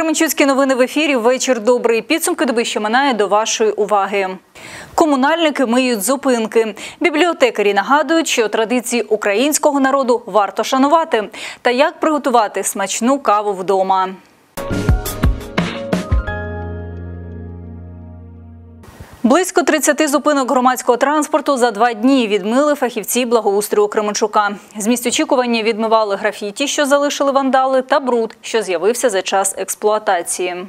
Кременчуцькі новини в ефірі. Вечір добрий. Підсумки доби, що минає до вашої уваги. Комунальники миють зупинки. Бібліотекарі нагадують, що традиції українського народу варто шанувати. Та як приготувати смачну каву вдома. Близько 30 зупинок громадського транспорту за два дні відмили фахівці благоустрою Кременчука. З місць очікування відмивали графіті, що залишили вандали, та бруд, що з'явився за час експлуатації.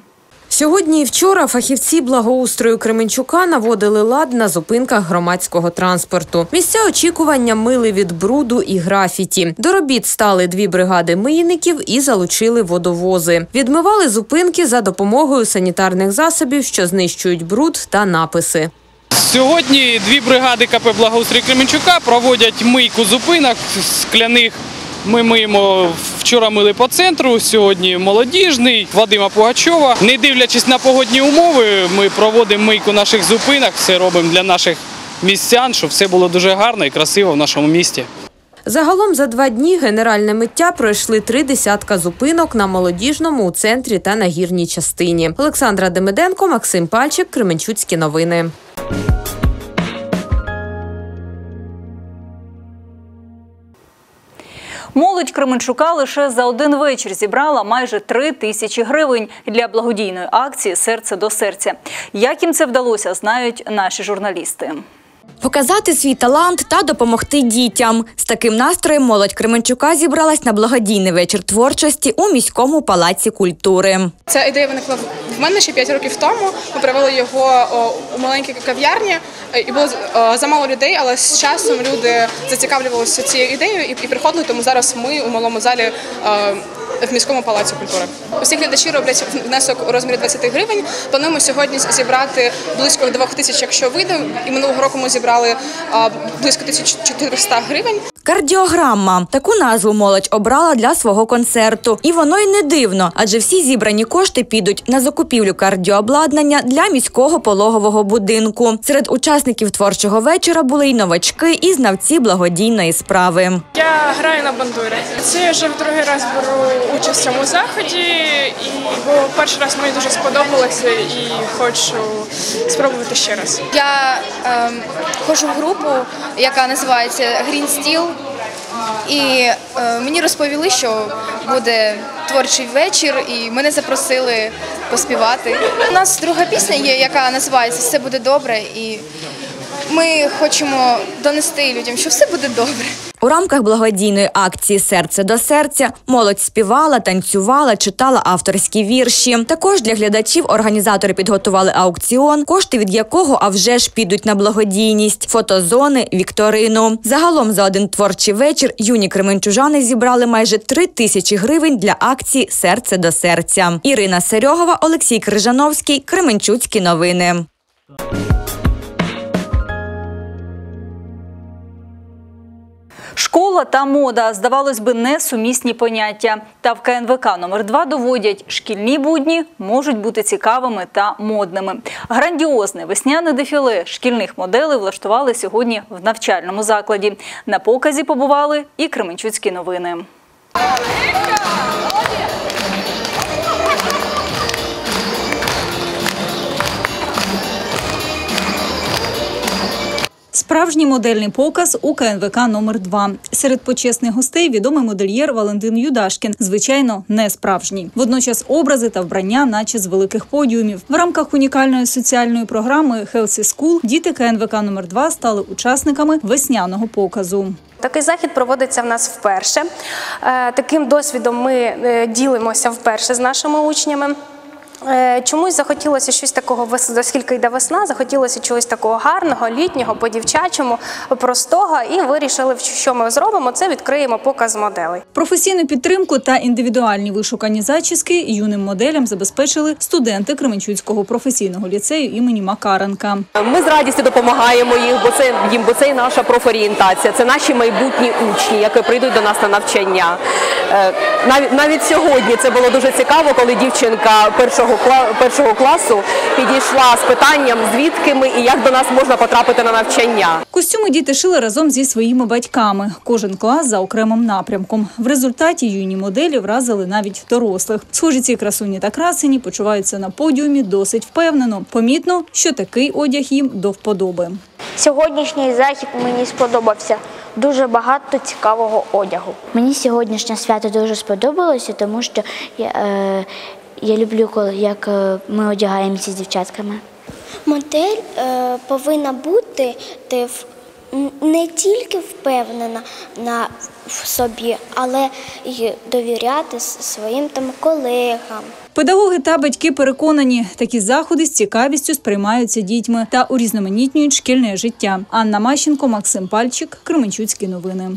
Сьогодні і вчора фахівці благоустрою Кременчука наводили лад на зупинках громадського транспорту. Місця очікування мили від бруду і графіті. До робіт стали дві бригади мийників і залучили водовози. Відмивали зупинки за допомогою санітарних засобів, що знищують бруд та написи. Сьогодні дві бригади КП «Благоустрій Кременчука проводять мийку зупинок скляних. Ми миємо вчора мили по центру, сьогодні молодіжний Вадима Пугачова. Не дивлячись на погодні умови, ми проводимо мийку наших зупинок, все робимо для наших містян, щоб все було дуже гарно і красиво в нашому місті. Загалом за два дні генеральне миття пройшли три десятка зупинок на молодіжному у центрі та на гірній частині. Олександра Демиденко, Максим Пальчик, Кременчуцькі новини. Молодь Кременчука лише за один вечір зібрала майже три тисячі гривень для благодійної акції Серце до серця. Як їм це вдалося, знають наші журналісти. Показати свій талант та допомогти дітям. З таким настроєм молодь Кременчука зібралась на благодійний вечір творчості у міському палаці культури. Ця ідея виникла в мене ще 5 років тому. Ми провели його у маленькій кав'ярні, і було замало людей, але з часом люди зацікавлювалися цією ідеєю і приходили. Тому зараз ми у малому залі. В міському палаці культури усі глядачі роблять внесок у розмірі 20 гривень. Плануємо сьогодні зібрати близько 2 тисяч, якщо вийде. І минулого року ми зібрали близько 1400 гривень. Кардіограма таку назву молодь обрала для свого концерту, і воно й не дивно, адже всі зібрані кошти підуть на закупівлю кардіообладнання для міського пологового будинку. Серед учасників творчого вечора були й новачки, і знавці благодійної справи. Я граю на бандурі. Це я вже в другий раз беру участь в цьому заході, і бо перший раз мені дуже сподобалося і хочу спробувати ще раз. Я ем, ходжу в групу, яка називається Green Steel. І е, мені розповіли, що буде творчий вечір, і мене запросили поспівати. У нас друга пісня є, яка називається Все буде добре, і ми хочемо донести людям, що все буде добре. У рамках благодійної акції Серце до серця молодь співала, танцювала, читала авторські вірші. Також для глядачів організатори підготували аукціон, кошти від якого а вже ж підуть на благодійність, фотозони, вікторину. Загалом за один творчий вечір юні кременчужани зібрали майже три тисячі гривень для акції Серце до серця. Ірина Серьогова, Олексій Крижановський, Кременчуцькі новини. Школа та мода, здавалось би, несумісні поняття. Та в КНВК номер 2 доводять, шкільні будні можуть бути цікавими та модними. Грандіозне весняне дефіле шкільних моделей влаштували сьогодні в навчальному закладі. На показі побували і Кременчуцькі новини. Справжній модельний показ у КНВК номер 2 Серед почесних гостей відомий модельєр Валентин Юдашкін. Звичайно, не справжній. Водночас образи та вбрання, наче з великих подіумів. В рамках унікальної соціальної програми Healthy School діти КНВК номер 2 стали учасниками весняного показу. Такий захід проводиться в нас вперше. Е, Таким досвідом ми е, ділимося вперше з нашими учнями. Е, Чомусь захотілося щось такого, вес- оскільки йде весна, захотілося чогось такого гарного, літнього, по-дівчачому, простого, і вирішили, що ми зробимо, це відкриємо показ моделей. Професійну підтримку та індивідуальні вишукані зачіски юним моделям забезпечили студенти Кременчуцького професійного ліцею імені Макаренка. Ми з радістю допомагаємо їх, бо це їм, бо це і наша профорієнтація, це наші майбутні учні, які прийдуть до нас на навчання. Е, Навіть навіть сьогодні це було дуже цікаво, коли дівчинка першого першого класу підійшла з питанням, звідки ми і як до нас можна потрапити на навчання. Костюми діти шили разом зі своїми батьками. Кожен клас за окремим напрямком. В результаті юні моделі вразили навіть дорослих. Схожі ці красуні та красені почуваються на подіумі досить впевнено. Помітно, що такий одяг їм до вподоби. Сьогоднішній захід мені сподобався. Дуже багато цікавого одягу. Мені сьогоднішнє свято дуже сподобалося, тому що я, е, я люблю, коли як е, ми одягаємося з дівчатками. Модель е, повинна бути ти, не тільки впевнена на в собі, але й довіряти своїм там колегам. Педагоги та батьки переконані, такі заходи з цікавістю сприймаються дітьми та урізноманітнюють шкільне життя. Анна Мащенко, Максим Пальчик, Кременчуцькі новини.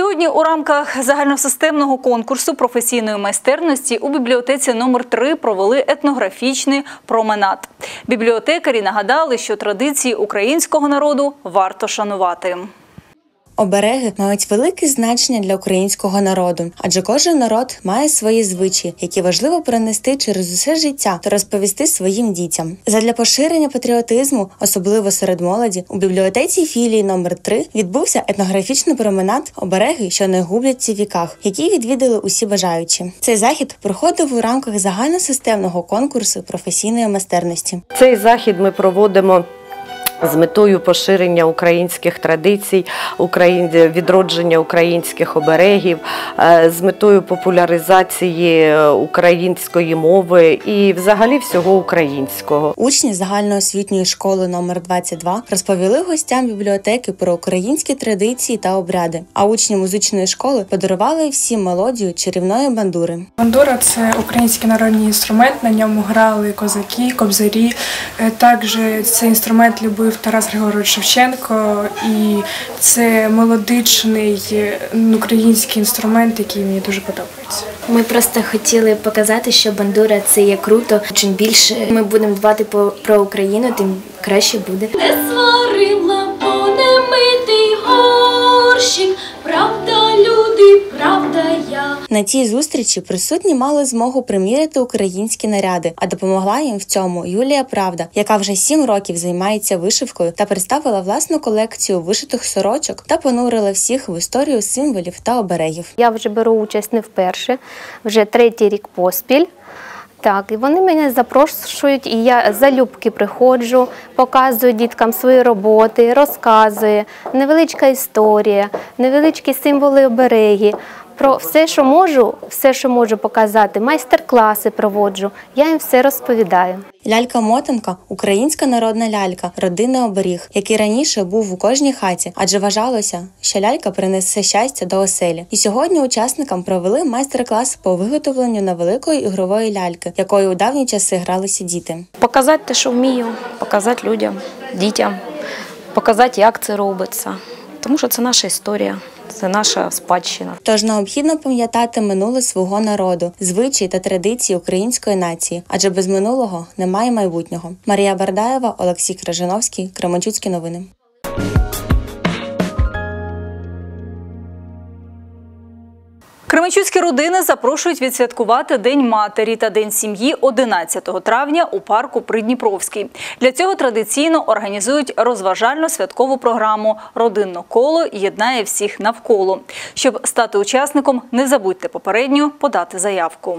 Сьогодні у рамках загальносистемного конкурсу професійної майстерності у бібліотеці номер 3 провели етнографічний променад. Бібліотекарі нагадали, що традиції українського народу варто шанувати. Обереги мають велике значення для українського народу, адже кожен народ має свої звичаї, які важливо перенести через усе життя та розповісти своїм дітям. Задля поширення патріотизму, особливо серед молоді, у бібліотеці філії номер 3 відбувся етнографічний променад обереги, що не губляться в віках, який відвідали усі бажаючі. Цей захід проходив у рамках загальносистемного конкурсу професійної майстерності. Цей захід ми проводимо. З метою поширення українських традицій, україн... відродження українських оберегів, е, з метою популяризації е, української мови і взагалі всього українського. Учні загальноосвітньої школи номер 22 розповіли гостям бібліотеки про українські традиції та обряди. А учні музичної школи подарували всім мелодію чарівної бандури. Бандура це український народний інструмент. На ньому грали козаки, кобзарі. Е, Також цей інструмент любив Тарас Григорович Шевченко, і це мелодичний е, український інструмент, який мені дуже подобається. Ми просто хотіли показати, що бандура це є круто. Чим більше ми будемо дбати по- про Україну, тим краще буде. Не сварила, бо не митий горщик, правда, я. На цій зустрічі присутні мали змогу приміряти українські наряди, а допомогла їм в цьому Юлія Правда, яка вже сім років займається вишивкою та представила власну колекцію вишитих сорочок та понурила всіх в історію символів та оберегів. Я вже беру участь не вперше, вже третій рік поспіль. Так, і вони мене запрошують, і я залюбки приходжу, показую діткам свої роботи, розказую, невеличка історія, невеличкі символи обереги. Про все, що можу, все, що можу показати, майстер-класи проводжу, я їм все розповідаю. Лялька-мотанка українська народна лялька, родинний оберіг, який раніше був у кожній хаті, адже вважалося, що лялька принесе щастя до оселі. І сьогодні учасникам провели майстер-клас по виготовленню невеликої ігрової ляльки, якою у давні часи гралися діти. Показати те, що вмію, показати людям, дітям, показати, як це робиться. Тому що це наша історія, це наша спадщина. Тож необхідно пам'ятати минуле свого народу, звичаї та традиції української нації, адже без минулого немає майбутнього. Марія Бардаєва, Олексій Крижановський, Кременчуцькі новини. Кременчуцькі родини запрошують відсвяткувати День матері та День сім'ї 11 травня у парку Придніпровський. Для цього традиційно організують розважально святкову програму Родинно коло єднає всіх навколо. Щоб стати учасником, не забудьте попередньо подати заявку.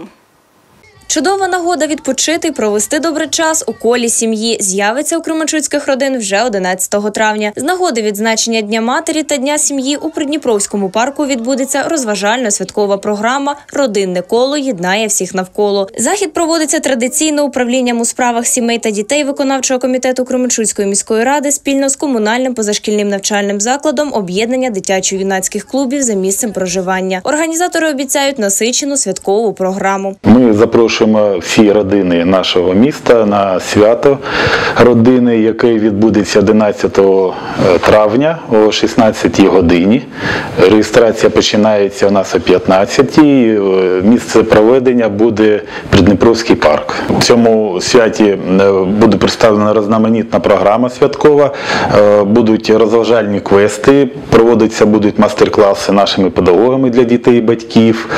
Чудова нагода відпочити провести добрий час у колі сім'ї з'явиться у Кременчуцьких родин вже 11 травня. З нагоди відзначення Дня матері та Дня сім'ї у Придніпровському парку відбудеться розважальна святкова програма Родинне коло єднає всіх навколо. Захід проводиться традиційно управлінням у справах сімей та дітей виконавчого комітету Кременчуцької міської ради спільно з комунальним позашкільним навчальним закладом об'єднання дитячо-юнацьких клубів за місцем проживання. Організатори обіцяють насичену святкову програму. Ми запрошуємо запрошуємо всі родини нашого міста на свято родини, яке відбудеться 11 травня о 16 годині. Реєстрація починається у нас о 15 Е, Місце проведення буде Придніпровський парк. В цьому святі е, буде представлена різноманітна програма святкова, е, будуть розважальні квести, проводитися будуть майстер-класи нашими педагогами для дітей і батьків.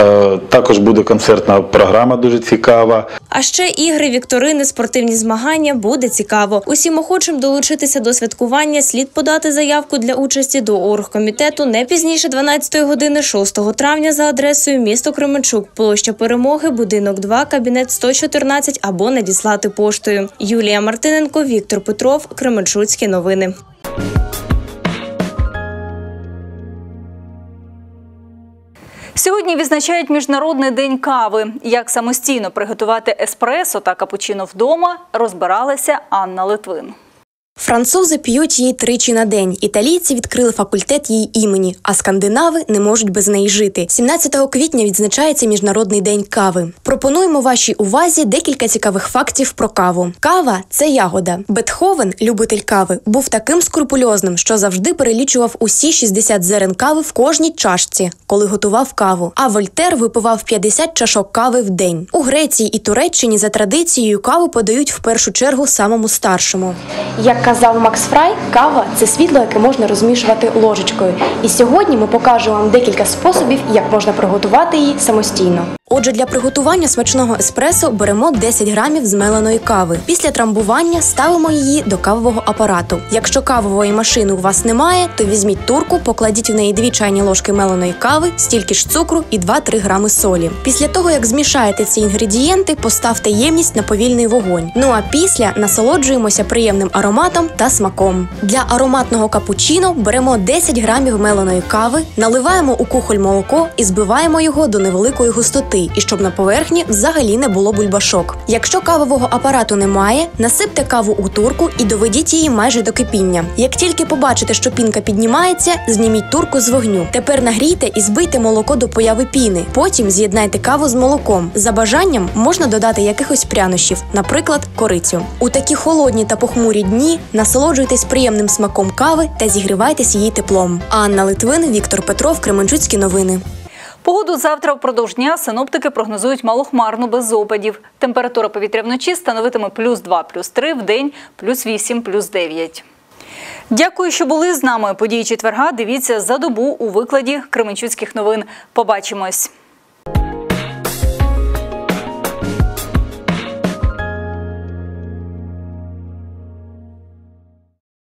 Е, Також буде концертна програма дуже цікава. А ще ігри, вікторини, спортивні змагання буде цікаво. Усім охочим долучитися до святкування слід подати заявку для участі до оргкомітету не пізніше 12 години 6 травня за адресою місто Кременчук, площа Перемоги, будинок 2, кабінет 114 або надіслати поштою. Юлія Мартиненко, Віктор Петров, Кременчуцькі новини. Сьогодні відзначають Міжнародний день кави. Як самостійно приготувати еспресо та капучино вдома, розбиралася Анна Литвин. Французи п'ють її тричі на день. Італійці відкрили факультет її імені, а скандинави не можуть без неї жити. 17 квітня відзначається Міжнародний день кави. Пропонуємо вашій увазі декілька цікавих фактів про каву. Кава це ягода. Бетховен, любитель кави, був таким скрупульозним, що завжди перелічував усі 60 зерен кави в кожній чашці, коли готував каву. А Вольтер випивав 50 чашок кави в день. У Греції і Туреччині за традицією каву подають в першу чергу самому старшому. Як казав Макс Фрай, кава це світло, яке можна розмішувати ложечкою. І сьогодні ми покажемо вам декілька способів, як можна приготувати її самостійно. Отже, для приготування смачного еспресо беремо 10 грамів змеленої кави. Після трамбування ставимо її до кавового апарату. Якщо кавової машини у вас немає, то візьміть турку, покладіть в неї 2 чайні ложки меленої кави, стільки ж цукру і 2-3 грами солі. Після того, як змішаєте ці інгредієнти, поставте ємність на повільний вогонь. Ну а після насолоджуємося приємним ароматом та смаком. Для ароматного капучино беремо 10 грамів меленої кави, наливаємо у кухоль молоко і збиваємо його до невеликої густоти, і щоб на поверхні взагалі не було бульбашок. Якщо кавового апарату немає, насипте каву у турку і доведіть її майже до кипіння. Як тільки побачите, що пінка піднімається, зніміть турку з вогню. Тепер нагрійте і збийте молоко до появи піни. Потім з'єднайте каву з молоком. За бажанням можна додати якихось прянощів, наприклад, корицю. У такі холодні та похмурі дні насолоджуйтесь приємним смаком кави та зігрівайтесь її теплом. Анна Литвин, Віктор Петров, Кременчуцькі новини. Погоду завтра впродовж дня синоптики прогнозують малохмарну без опадів. Температура повітря вночі становитиме плюс 2, плюс 3, в день плюс 8, плюс 9. Дякую, що були з нами. Події четверга. Дивіться за добу у викладі Кременчуцьких новин. Побачимось.